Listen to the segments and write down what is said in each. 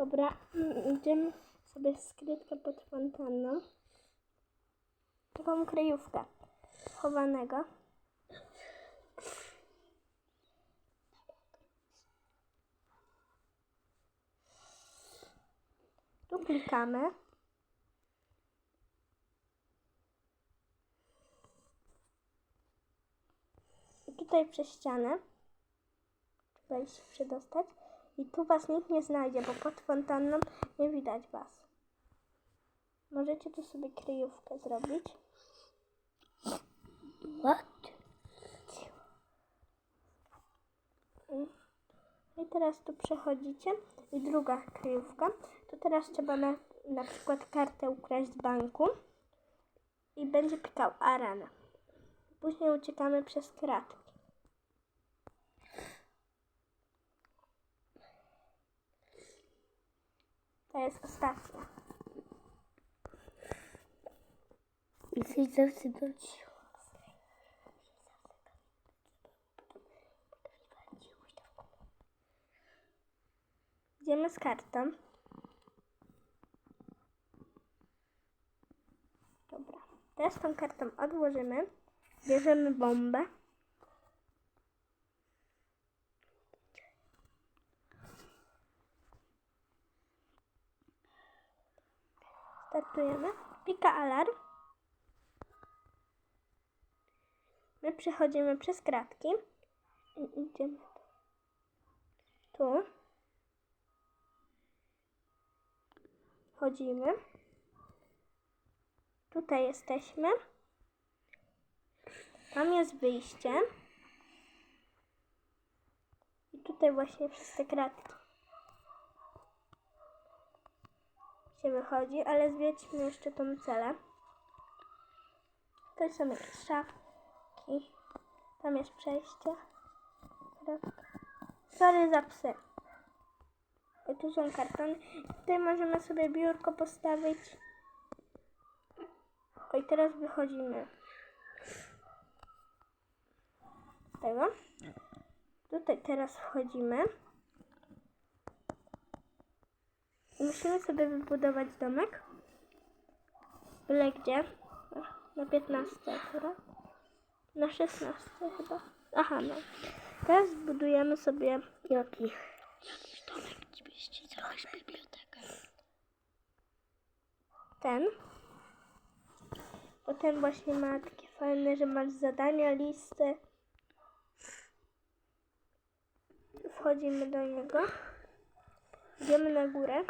Dobra, mm, idziemy sobie skrytkę pod fontanną. Taką kryjówkę chowanego. Tu klikamy. I tutaj przez ścianę trzeba się przedostać. I tu was nikt nie znajdzie, bo pod fontanną nie widać was. Możecie tu sobie kryjówkę zrobić. What? I teraz tu przechodzicie. I druga kryjówka. To teraz trzeba na, na przykład kartę ukraść z banku. I będzie pikał arena. Później uciekamy przez kratki. To jest ostatnia. Jesteś zasypać. Idziemy z kartą. Dobra. Teraz tą kartą odłożymy. Bierzemy bombę. Startujemy. Pika alarm. My przechodzimy przez kratki. I idziemy tu. Chodzimy. Tutaj jesteśmy. Tam jest wyjście. I tutaj właśnie przez te kratki się wychodzi, ale zwiedźmy jeszcze tą celę. Tutaj są jakieś szafki. Tam jest przejście. Sorry za psy. I tu są kartony. Tutaj możemy sobie biurko postawić. O i teraz wychodzimy z tego. Tutaj teraz wchodzimy. I musimy sobie wybudować domek. Byle gdzie. Na 15 akurat. Na 16 chyba. Aha, no. Teraz budujemy sobie Jaki? Jakiś domek ci mieści, jakaś biblioteka. ten. Bo ten właśnie ma takie fajne, że masz zadania, listy. Wchodzimy do niego. Idziemy na górę.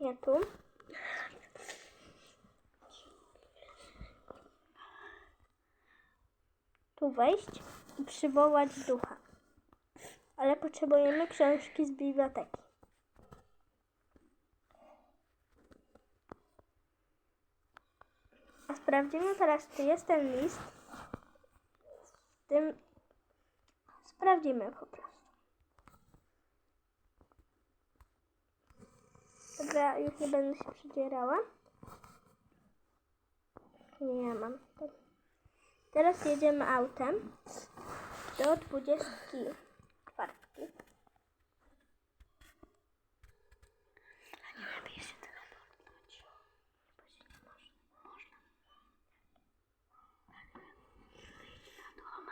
Nie tu. Tu wejść i przywołać ducha. Ale potrzebujemy książki z biblioteki. A sprawdzimy teraz, czy jest ten list. Z tym sprawdzimy po prostu. Dobra, już nie będę się przedzierała. Nie mam. Teraz jedziemy autem do 24. A nie lepiej się teleportować. Bo się nie można. Można. Wyjdź na dom.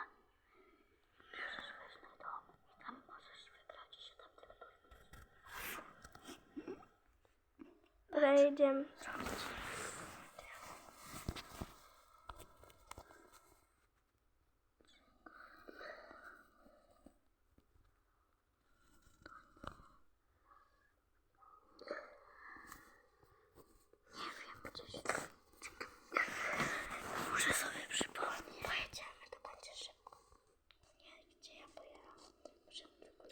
Możesz wejść na dom i tam możesz wybrać i się tam teleportować. Dobra, jedziemy. Nie wiem gdzieś. Muszę sobie przypomnieć. Pojedziemy, to będzie szybko. Nie, gdzie ja pojechałam? Muszę tylko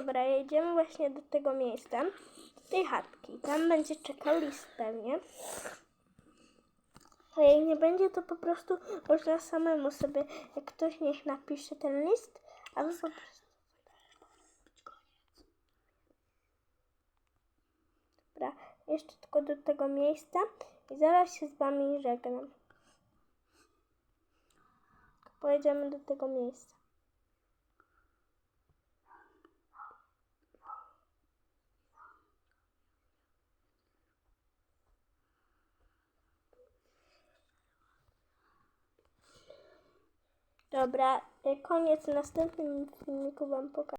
Dobra, jedziemy właśnie do tego miejsca, do tej chatki. Tam będzie czekał list pewnie. A jak nie będzie, to po prostu można samemu sobie, jak ktoś niech napisze ten list, a po prostu... Dobra, jeszcze tylko do tego miejsca I zaraz się z wami żegnam. Pojedziemy do tego miejsca. Dobra, y, koniec. W następnym filmiku Wam pokażę.